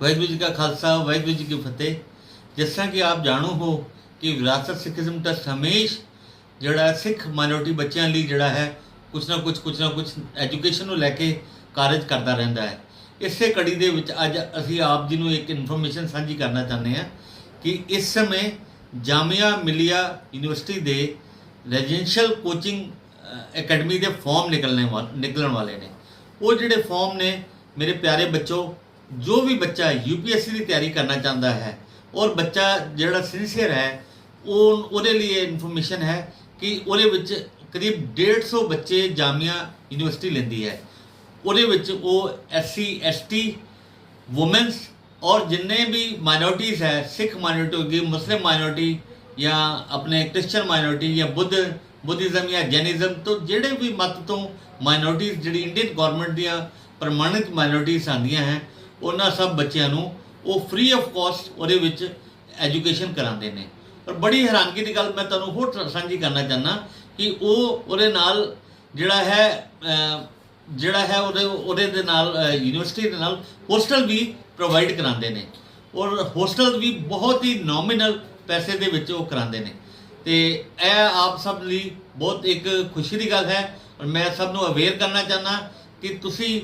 ਵਾਹਿਗੁਰੂ ਜੀ ਕਾ ਖਾਲਸਾ, ਵਾਹਿਗੁਰੂ ਜੀ ਕੀ ਫਤਿਹ। ਜਿਸ ਤਰ੍ਹਾਂ ਕਿ ਆਪ ਜਾਣੂ ਹੋ ਕਿ ਵਿਰਾਸਤ ਸਿੱਖੀਜ਼ਮ ਟਰਸਟ ਹਮੇਸ਼ ਜਿਹੜਾ ਸਿੱਖ ਮਾਈਨੋਰਟੀ ਬੱਚਿਆਂ ਲਈ ਜਿਹੜਾ ਹੈ, ਕੁਛ ਨਾ ਕੁਛ ਕੁਛ ਨਾ ਕੁਛ ਐਜੂਕੇਸ਼ਨ ਨੂੰ ਲੈ ਕੇ ਕਾਰਜ ਕਰਦਾ ਰਹਿੰਦਾ ਹੈ। ਇਸੇ ਕੜੀ ਦੇ ਵਿੱਚ ਅੱਜ ਅਸੀਂ ਆਪ ਜੀ ਨੂੰ ਇੱਕ ਇਨਫੋਰਮੇਸ਼ਨ ਸਾਂਝੀ ਕਰਨਾ ਚਾਹੁੰਦੇ ਹਾਂ ਕਿ ਇਸ ਸਮੇਂ ਜਾਮੀਆ ਮਿਲਿਆ ਯੂਨੀਵਰਸਿਟੀ ਦੇ ਰੈਜ਼ੀਡੈਂਸ਼ੀਅਲ ਕੋਚਿੰਗ ਅਕੈਡਮੀ ਦੇ ਫਾਰਮ ਨਿਕਲਣੇ ਵਾ- ਨਿਕਲਣ ਵਾਲੇ ਨੇ। ਉਹ ਜਿਹੜੇ ਫਾਰਮ ਨੇ, ਮੇਰੇ ਪਿਆਰੇ ਬੱਚੋ ਜੋ ਵੀ ਬੱਚਾ ਯੂਪੀਐਸਸੀ ਦੀ ਤਿਆਰੀ ਕਰਨਾ ਚਾਹੁੰਦਾ ਹੈ ਔਰ ਬੱਚਾ ਜਿਹੜਾ ਸਿੰਸੀਅਰ ਹੈ, ਉਹ ਉਹਦੇ ਲਈ ਇਹ ਇਨਫੋਰਮੇਸ਼ਨ ਹੈ ਕਿ ਉਹਦੇ ਵਿੱਚ ਕਰੀਬ 150 ਬੱਚੇ ਜਾਮੀਆ ਯੂਨੀਵਰਸਿਟੀ ਲੈਂਦੀ ਹੈ। ਉਹਦੇ ਵਿੱਚ ਉਹ ਐਸਸੀ ਐਸਟੀ ਵੂਮਨਸ ਔਰ ਜਿੰਨੇ ਵੀ ਮਾਈਨੋਰਟੀਜ਼ ਹੈ ਸਿੱਖ ਮਾਈਨੋਰਟੀ ਹੋਗੀ ਮੁਸਲਿਮ ਮਾਈਨੋਰਟੀ ਜਾਂ ਆਪਣੇ ਕ੍ਰਿਸਚੀਅਨ ਮਾਈਨੋਰਟੀ ਜਾਂ ਬੁੱਧ ਬੁੱਧਿਜ਼ਮ ਜਾਂ ਜੈਨਿਜ਼ਮ ਤੋਂ ਜਿਹੜੇ ਵੀ ਮਤ ਤੋਂ ਮਾਈਨੋਰਟੀਜ਼ ਜਿਹੜੀ ਇੰਡੀਅਨ ਗਵਰਨਮੈਂਟ ਦੀਆਂ ਪ੍ਰਮਾਣਿਤ ਮਾਈਨੋਰਟੀਜ਼ ਆਉਂਦੀਆਂ ਹੈ ਉਹਨਾਂ ਸਭ ਬੱਚਿਆਂ ਨੂੰ ਉਹ ਫ੍ਰੀ ਆਫ ਕਾਸਟ ਉਹਦੇ ਵਿੱਚ ਐਜੂਕੇਸ਼ਨ ਕਰਾਉਂਦੇ ਨੇ। ਪਰ ਬੜੀ ਹੈਰਾਨਗੀ ਦੀ ਗੱਲ ਮੈਂ ਤੁਹਾਨੂੰ ਹੋਰ ਸਾਂਝੀ ਕਰਨਾ ਚਾਹੁੰਦਾ ਕਿ ਉਹ ਉਹਦੇ ਨਾਲ ਜਿਹੜਾ ਹੈ ਜਿਹੜਾ ਹੈ ਉਹਦੇ ਉਹਦੇ ਦੇ ਨਾਲ ਯੂਨੀਵਰਸਿਟੀ ਦੇ ਨਾਲ ਹੋਸਟਲ ਵੀ ਪ੍ਰੋਵਾਈਡ ਕਰਾਉਂਦੇ ਨੇ। ਔਰ ਹੋਸਟਲ ਵੀ ਬਹੁਤ ਹੀ ਨੋਮੀਨਲ ਪੈਸੇ ਦੇ ਵਿੱਚ ਉਹ ਕਰਾਉਂਦੇ ਨੇ। ਤੇ ਇਹ ਆਪ ਸਭ ਲਈ ਬਹੁਤ ਇੱਕ ਖੁਸ਼ੀ ਦੀ ਗੱਲ ਹੈ। ਔਰ ਮੈਂ ਸਭ ਨੂੰ ਅਵੇਅਰ ਕਰਨਾ ਚਾਹੁੰਦਾ ਕਿ ਤੁਸੀਂ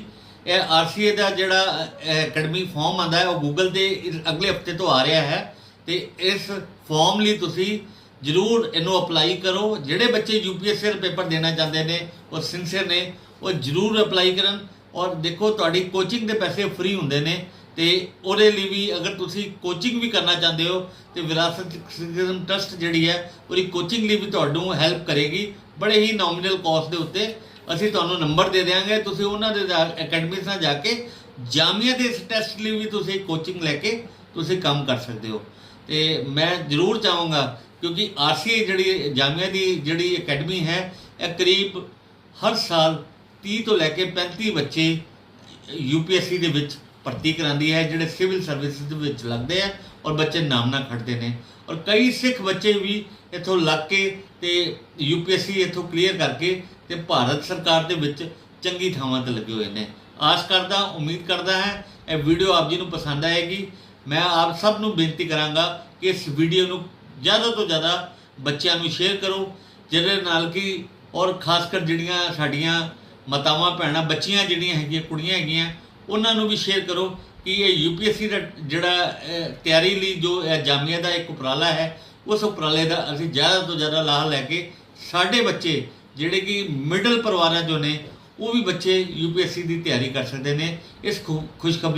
ਇਹ ਆਰਸੀਏ ਦਾ ਜਿਹੜਾ ਅਕੈਡਮੀ ਫਾਰਮ ਆਂਦਾ ਹੈ, ਉਹ ਗੂਗਲ ਤੇ ਇਸ ਅਗਲੇ ਹਫ਼ਤੇ ਤੋਂ ਆ ਰਿਹਾ ਹੈ। ਤੇ ਇਸ ਫਾਰਮ ਲਈ ਤੁਸੀਂ ਜਰੂਰ ਇਹਨੂੰ ਅਪਲਾਈ ਕਰੋ। ਜਿਹੜੇ ਬੱਚੇ ਯੂਪੀਐਸਸੀ ਦਾ ਪੇਪਰ ਦੇਣਾ ਚਾਹੁੰਦੇ ਨੇ ਔਰ ਸਿੰਸੀਅਰ ਨੇ, ਉਹ ਜਰੂਰ ਅਪਲਾਈ ਕਰਨ। ਔਰ ਦੇਖੋ, ਤੁਹਾਡੀ ਕੋਚਿੰਗ ਦੇ ਪੈਸੇ ਫ੍ਰੀ ਹੁੰਦੇ ਨੇ। ਤੇ ਉਹਦੇ ਲਈ ਵੀ ਅਗਰ ਤੁਸੀਂ ਕੋਚਿੰਗ ਵੀ ਕਰਨਾ ਚਾਹੁੰਦੇ ਹੋ, ਤੇ ਵਿਰਾਸਤ ਸਿੱਖੀਜ਼ਮ ਟਰਸਟ ਜਿਹੜੀ ਹੈ, ਉਹਦੀ ਕੋਚਿੰਗ ਲਈ ਵੀ ਤੁਹਾਨੂੰ ਹੈਲਪ ਕਰੇਗੀ। ਬੜੇ ਹੀ ਨੋਮੀਨਲ ਕਾਸਟ ਦੇ ਉੱਤੇ ਅਸੀਂ ਤੁਹਾਨੂੰ ਨੰਬਰ ਦੇ ਦੇਵਾਂਗੇ ਤੁਸੀਂ ਉਹਨਾਂ ਦੇ ਅਕੈਡਮੀਜ਼ ਨਾਲ ਜਾ ਕੇ ਜਾਮੀਆ ਦੇ ਇਸ ਟੈਸਟ ਲਈ ਵੀ ਤੁਸੀਂ ਕੋਚਿੰਗ ਲੈ ਕੇ ਤੁਸੀਂ ਕੰਮ ਕਰ ਸਕਦੇ ਹੋ। ਤੇ ਮੈਂ ਜ਼ਰੂਰ ਚਾਹਾਂਗਾ ਕਿਉਂਕਿ ਆਰਸੀਏ ਜਿਹੜੀ ਜਾਮੀਆ ਦੀ ਜਿਹੜੀ ਅਕੈਡਮੀ ਹੈ, ਇਹ ਕਰੀਬ ਹਰ ਸਾਲ 30 ਤੋਂ ਲੈ ਕੇ 35 ਬੱਚੇ ਯੂਪੀਐਸਸੀ ਦੇ ਵਿੱਚ ਭਰਤੀ ਕਰਾਉਂਦੀ ਹੈ, ਜਿਹੜੇ ਸਿਵਲ ਸਰਵਿਸਿਜ਼ ਦੇ ਵਿੱਚ ਲੱਗਦੇ ਆ ਔਰ ਬੱਚੇ ਨਾਮਨਾ ਖੜਦੇ ਨੇ। ਔਰ ਕਈ ਸਿੱਖ ਬੱਚੇ ਵੀ ਇੱਥੋਂ ਲੱਗ ਕੇ ਤੇ ਯੂਪੀਐਸਸੀ ਇੱਥੋਂ ਕਲੀਅਰ ਕਰਕੇ ਤੇ ਭਾਰਤ ਸਰਕਾਰ ਦੇ ਵਿੱਚ ਚੰਗੀ ਥਾਵਾਂ ਤੇ ਲੱਗੇ ਹੋਏ ਨੇ। ਆਸ ਕਰਦਾ, ਉਮੀਦ ਕਰਦਾ ਹੈ, ਇਹ ਵੀਡੀਓ ਆਪ ਜੀ ਨੂੰ ਪਸੰਦ ਆਏਗੀ। ਮੈਂ ਆਪ ਸਭ ਨੂੰ ਬੇਨਤੀ ਕਰਾਂਗਾ ਕਿ ਇਸ ਵੀਡੀਓ ਨੂੰ ਜ਼ਿਆਦਾ ਤੋਂ ਜ਼ਿਆਦਾ ਬੱਚਿਆਂ ਨੂੰ ਸ਼ੇਅਰ ਕਰੋ, ਜਿਹਦੇ ਨਾਲ ਕਿ ਔਰ ਖਾਸ ਕਰ ਜਿਹੜੀਆਂ ਸਾਡੀਆਂ ਮਾਤਾਵਾਂ, ਭੈਣਾਂ, ਬੱਚੀਆਂ ਜਿਹੜੀਆਂ ਹੈਗੀਆਂ, ਕੁੜੀਆਂ ਹੈਗੀਆਂ, ਉਹਨਾਂ ਨੂੰ ਵੀ ਸ਼ੇਅਰ ਕਰੋ। ਕਿ ਇਹ ਯੂਪੀਐਸਸੀ ਦਾ ਜਿਹੜਾ ਤਿਆਰੀ ਲਈ ਜੋ ਇਹ ਜਾਮੀਆ ਦਾ ਇੱਕ ਉਪਰਾਲਾ ਹੈ, ਉਸ ਉਪਰਾਲੇ ਦਾ ਅਸੀਂ ਜ਼ਿਆਦਾ ਤੋਂ ਜ਼ਿਆਦਾ ਲਾਹਾ ਲੈ ਕੇ ਸਾਡੇ ਬੱਚੇ ਜਿਹੜੇ ਕਿ ਮਿਡਲ ਪਰਿਵਾਰਾਂ ਜੋ ਨੇ, ਉਹ ਵੀ ਬੱਚੇ ਯੂਪੀਐਸਸੀ ਦੀ ਤਿਆਰੀ ਕਰ ਸਕਦੇ ਨੇ, ਇਸ ਖੁ- ਖੁਸ਼ਖਬਰੀ